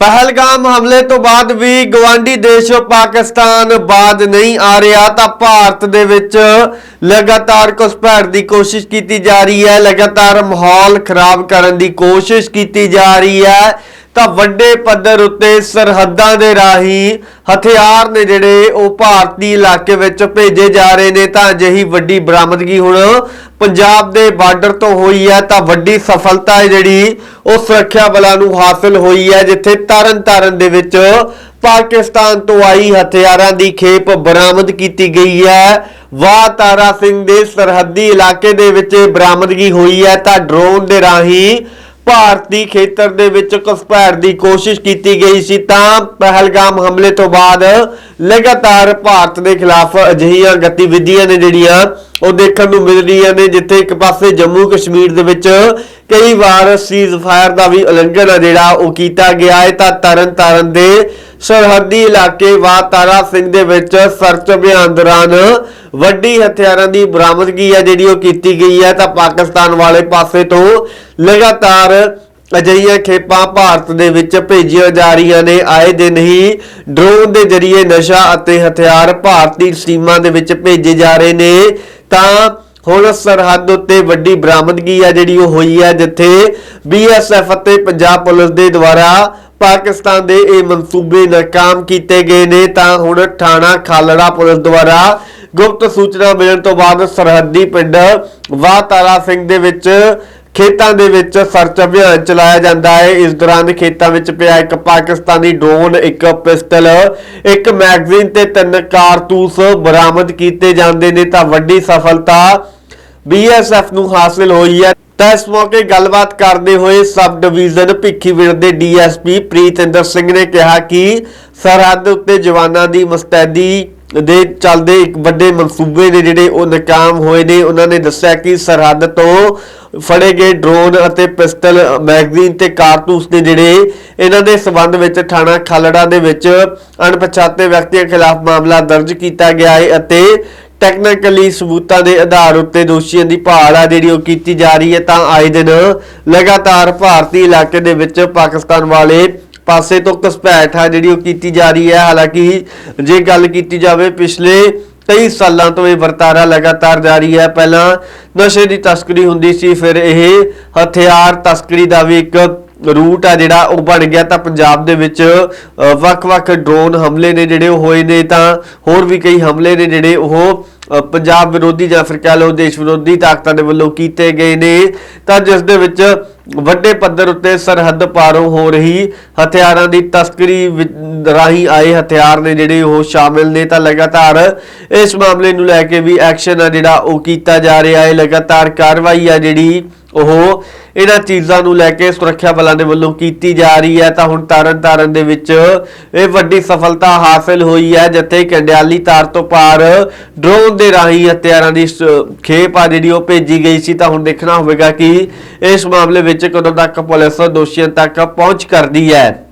ਪਹਿਲਗਾਮ ਹਮਲੇ ਤੋਂ ਬਾਅਦ ਵੀ ਗਵਾਂਡੀ ਦੇਸ਼ ਪਾਕਿਸਤਾਨ ਬਾਜ ਨਹੀਂ ਆ ਰਿਹਾ, ਤਾਂ ਭਾਰਤ ਦੇ ਵਿੱਚ ਲਗਾਤਾਰ ਘੁਸਪੈਠ ਦੀ ਕੋਸ਼ਿਸ਼ ਕੀਤੀ ਜਾ ਰਹੀ ਹੈ, ਲਗਾਤਾਰ ਮਾਹੌਲ ਖਰਾਬ ਕਰਨ ਦੀ ਕੋਸ਼ਿਸ਼ ਕੀਤੀ ਜਾ ਰਹੀ ਹੈ। ਤਾਂ ਵੱਡੇ ਪੱਧਰ ਉੱਤੇ ਸਰਹੱਦਾਂ ਦੇ ਰਾਹੀਂ ਹਥਿਆਰ ਨੇ ਜਿਹੜੇ ਉਹ ਭਾਰਤੀ ਇਲਾਕੇ ਵਿੱਚ ਭੇਜੇ ਜਾ ਰਹੇ ਨੇ, ਤਾਂ ਅਜਿਹੀ ਵੱਡੀ ਬਰਾਮਦਗੀ ਹੁਣ ਪੰਜਾਬ ਦੇ ਬਾਰਡਰ ਤੋਂ ਹੋਈ ਹੈ, ਤਾਂ ਵੱਡੀ ਸਫਲਤਾ ਹੈ ਜਿਹੜੀ ਉਹ ਸੁਰੱਖਿਆ ਬਲਾਂ ਨੂੰ ਹਾਸਲ ਹੋਈ ਹੈ, ਜਿੱਥੇ ਤਰਨ ਤਾਰਨ ਦੇ ਵਿੱਚ ਪਾਕਿਸਤਾਨ ਤੋਂ ਆਈ ਹਥਿਆਰਾਂ ਦੀ ਖੇਪ ਬਰਾਮਦ ਕੀਤੀ ਗਈ ਹੈ। ਵਾਹ ਤਾਰਾ ਸਿੰਘ ਦੇ ਸਰਹੱਦੀ ਇਲਾਕੇ ਦੇ ਵਿੱਚ ਬਰਾਮਦਗੀ ਹੋਈ ਹੈ, ਤਾਂ ਡਰੋਨ ਦੇ ਰਾਹੀਂ ਭਾਰਤੀ ਖੇਤਰ ਦੇ ਵਿੱਚ ਘੁਸਪੈਠ ਦੀ ਕੋਸ਼ਿਸ਼ ਕੀਤੀ ਗਈ ਸੀ ਤਾਂ ਪਹਿਲਗਾਮ ਹਮਲੇ ਤੋਂ ਬਾਅਦ ਲਗਾਤਾਰ ਭਾਰਤ ਦੇ ਖਿਲਾਫ ਅਜਿਹੀਆਂ ਗਤੀਵਿਧੀਆਂ ਨੇ ਜਿਹੜੀਆਂ ਉਹ ਦੇਖਣ ਨੂੰ ਮਿਲ ਰਹੀਆਂ ਨੇ, ਜਿੱਥੇ ਇੱਕ ਪਾਸੇ ਜੰਮੂ ਕਸ਼ਮੀਰ ਦੇ ਵਿੱਚ ਕਈ ਵਾਰ ਸੀਜ਼ ਫਾਇਰ ਦਾ ਵੀ ਉਲੰਘਣ ਆ ਜਿਹੜਾ ਉਹ ਕੀਤਾ ਗਿਆ ਹੈ ਤਾਂ ਤਰਨ ਤਾਰਨ ਦੇ ਸਰਹੱਦੀ ਇਲਾਕੇ ਵਾ ਸਿੰਘ ਦੇ ਵਿੱਚ ਸਰਚ ਅਭਿਆਨ ਦੌਰਾਨ ਵੱਡੀ ਹਥਿਆਰਾਂ ਦੀ ਬਰਾਮਦਗੀ ਹੈ ਜਿਹੜੀ ਉਹ ਕੀਤੀ ਗਈ ਹੈ ਤਾਂ ਪਾਕਿਸਤਾਨ ਵਾਲੇ ਪਾਸੇ ਤੋਂ ਲਗਾਤਾਰ ਅਜਿਹੀਆਂ ਖੇਪਾਂ ਭਾਰਤ ਦੇ ਵਿੱਚ ਭੇਜੀਆਂ ਜਾ ਰਹੀਆਂ ਨੇ। ਆਏ ਦਿਨ ਹੀ ਡਰੋਨ ਦੇ ਜ਼ਰੀਏ ਨਸ਼ਾ ਅਤੇ ਹਥਿਆਰ ਭਾਰਤੀ ਸੀਮਾ ਦੇ ਵਿੱਚ ਭੇਜੇ ਜਾ ਰਹੇ ਨੇ। ਤਾਂ ਹੁਣ ਸਰਹੱਦ ਉੱਤੇ ਵੱਡੀ ਬਰਾਮਦਗੀ ਆ ਜਿਹੜੀ ਉਹ ਹੋਈ ਹੈ ਜਿੱਥੇ ਬੀਐਸਐਫ ਅਤੇ ਪੰਜਾਬ ਪੁਲਿਸ ਦੇ ਦੁਆਰਾ ਪਾਕਿਸਤਾਨ ਦੇ ਇਹ ਮਨਸੂਬੇ ਨਾਕਾਮ ਕੀਤੇ ਗਏ ਨੇ। ਤਾਂ ਹੁਣ ਥਾਣਾ ਖਾਲੜਾ ਪੁਲਿਸ ਦੁਆਰਾ ਗੁਪਤ ਸੂਚਨਾ ਮਿਲਣ ਤੋਂ ਬਾਅਦ ਸਰਹੱਦੀ ਪਿੰਡ ਵਾਤਾਰਾ ਸਿੰਘ ਦੇ ਵਿੱਚ ਖੇਤਾਂ ਦੇ ਵਿੱਚ ਸਰਚ ਅਭਿਆਨ ਚਲਾਇਆ ਜਾਂਦਾ ਹੈ। ਇਸ ਦੌਰਾਨ ਖੇਤਾਂ ਵਿੱਚ ਪਿਆ ਇੱਕ ਪਾਕਿਸਤਾਨੀ ਡਰੋਨ, ਇੱਕ ਪਿਸਟਲ, ਇੱਕ ਮੈਗਜ਼ੀਨ ਤੇ ਤਿੰਨ ਕਾਰਤੂਸ ਬਰਾਮਦ ਕੀਤੇ ਜਾਂਦੇ ਨੇ। ਤਾਂ ਵੱਡੀ ਸਫਲਤਾ ਬੀਐਸਐਫ ਨੂੰ ਹਾਸਲ ਹੋਈ ਹੈ। ਤਾਂ ਇਸ ਮੌਕੇ ਗੱਲਬਾਤ ਕਰਦੇ ਹੋਏ ਸਬ ਡਿਵੀਜ਼ਨ ਭਿੱਖੀਵਿੰਡ ਦੇ ਡੀਐਸਪੀ ਪ੍ਰੀਤਿੰਦਰ ਸਿੰਘ ਨੇ ਕਿਹਾ ਕਿ ਸਰਹੱਦ ਉੱਤੇ ਜਵਾਨਾਂ ਦੀ ਮੁਸਤੈਦੀ ਦੇ ਚੱਲਦੇ ਇੱਕ ਵੱਡੇ ਮਨਸੂਬੇ ਨੇ ਜਿਹੜੇ ਉਹ ਨਾਕਾਮ ਹੋਏ ਨੇ, ਉਹਨਾਂ ਨੇ ਦੱਸਿਆ ਕਿ ਸਰਹੱਦ ਤੋਂ ਫੜੇ ਗਏ ਡਰੋਨ ਅਤੇ ਪਿਸਟਲ ਮੈਗਜ਼ੀਨ ਤੇ ਕਾਰਤੂਸ ਨੇ ਜਿਹੜੇ ਇਹਨਾਂ ਦੇ ਸਬੰਧ ਵਿੱਚ ਥਾਣਾ ਖਾਲੜਾ ਦੇ ਵਿੱਚ ਅਣਪਛਾਤੇ ਵਿਅਕਤੀਆਂ ਖਿਲਾਫ ਮਾਮਲਾ ਦਰਜ ਕੀਤਾ ਗਿਆ ਹੈ ਅਤੇ ਟੈਕਨੀਕਲੀ ਸਬੂਤਾਂ ਦੇ ਆਧਾਰ ਉੱਤੇ ਦੋਸ਼ੀਆਂ ਦੀ ਭਾਲ ਆ ਜਿਹੜੀ ਉਹ ਕੀਤੀ ਜਾ ਰਹੀ ਹੈ, ਤਾਂ ਆਏ ਦਿਨ ਲਗਾਤਾਰ ਭਾਰਤੀ ਇਲਾਕੇ ਦੇ ਵਿੱਚ ਪਾਕਿਸਤਾਨ ਵਾਲੇ ਪਾਸੇ ਤੋਂ ਘਸਪੈਠ ਆ ਜਿਹੜੀ ਉਹ ਕੀਤੀ ਜਾ ਰਹੀ ਹੈ। ਹਾਲਾਂਕਿ ਜੇ ਗੱਲ ਕੀਤੀ ਜਾਵੇ, ਪਿਛਲੇ ਕਈ ਸਾਲਾਂ ਤੋਂ ਇਹ ਵਰਤਾਰਾ ਲਗਾਤਾਰ ਜਾਰੀ ਹੈ। ਪਹਿਲਾਂ ਨਸ਼ੇ ਦੀ ਤਸਕਰੀ ਹੁੰਦੀ ਸੀ, ਫਿਰ ਇਹ ਹਥਿਆਰ ਤਸਕਰੀ ਦਾ ਵੀ ਇੱਕ ਰੂਟ ਆ ਜਿਹੜਾ ਉਹ ਬਣ ਗਿਆ। ਤਾਂ ਪੰਜਾਬ ਦੇ ਵਿੱਚ ਵੱਖ-ਵੱਖ ਡਰੋਨ ਹਮਲੇ ਨੇ ਜਿਹੜੇ ਉਹ ਹੋਏ ਨੇ, ਤਾਂ ਹੋਰ ਵੀ ਕਈ ਹਮਲੇ ਨੇ ਜਿਹੜੇ ਉਹ ਪੰਜਾਬ ਵਿਰੋਧੀ ਜਾਂ ਫਿਰ ਕਹ ਲਓ ਦੇਸ਼ ਵਿਰੋਧੀ ਤਾਕਤਾਂ ਦੇ ਵੱਲੋਂ ਕੀਤੇ ਗਏ ਨੇ। ਤਾਂ ਜਿਸ ਦੇ ਵਿੱਚ ਵੱਡੇ ਪੱਧਰ ਉੱਤੇ ਸਰਹੱਦ ਪਾਰੋਂ ਹੋ ਰਹੀ ਹਥਿਆਰਾਂ ਦੀ ਤਸਕਰੀ ਰਾਹੀਂ ਆਏ ਹਥਿਆਰ ਨੇ ਜਿਹੜੇ ਉਹ ਸ਼ਾਮਿਲ ਨੇ ਤਾਂ ਲਗਾਤਾਰ ਇਸ ਮਾਮਲੇ ਨੂੰ ਲੈ ਕੇ ਵੀ ਐਕਸ਼ਨ ਆ ਜਿਹੜਾ ਉਹ ਕੀਤਾ ਜਾ ਰਿਹਾ ਹੈ। ਲਗਾਤਾਰ ਕਾਰਵਾਈ ਆ ਜਿਹੜੀ ਉਹ ਇਹਨਾਂ ਚੀਜ਼ਾਂ ਨੂੰ ਲੈ ਕੇ ਸੁਰੱਖਿਆ ਬਲਾਂ ਦੇ ਵੱਲੋਂ ਕੀਤੀ ਜਾ ਰਹੀ ਹੈ ਤਾਂ ਹੁਣ ਤਾਰਨ ਤਾਰਨ ਦੇ ਵਿੱਚ ਇਹ ਵੱਡੀ ਸਫਲਤਾ ਹਾਸਲ ਹੋਈ ਹੈ, ਜਿੱਥੇ ਕੰਡਿਆਲੀ ਤਾਰ ਤੋਂ ਪਾਰ ਡਰੋਨ ਦੇ ਰਾਹੀਂ ਹਥਿਆਰਾਂ ਦੀ ਸ- ਖੇਪ ਆ ਜਿਹੜੀ ਉਹ ਭੇਜੀ ਗਈ ਸੀ, ਤਾਂ ਹੁਣ ਦੇਖਣਾ ਹੋਵੇਗਾ ਕਿ ਇਸ ਮਾਮਲੇ ਵਿੱਚ ਕਦੋਂ ਤੱਕ ਪੁਲਿਸ ਦੋਸ਼ੀਆਂ ਤੱਕ ਪਹੁੰਚ ਕਰਦੀ ਹੈ।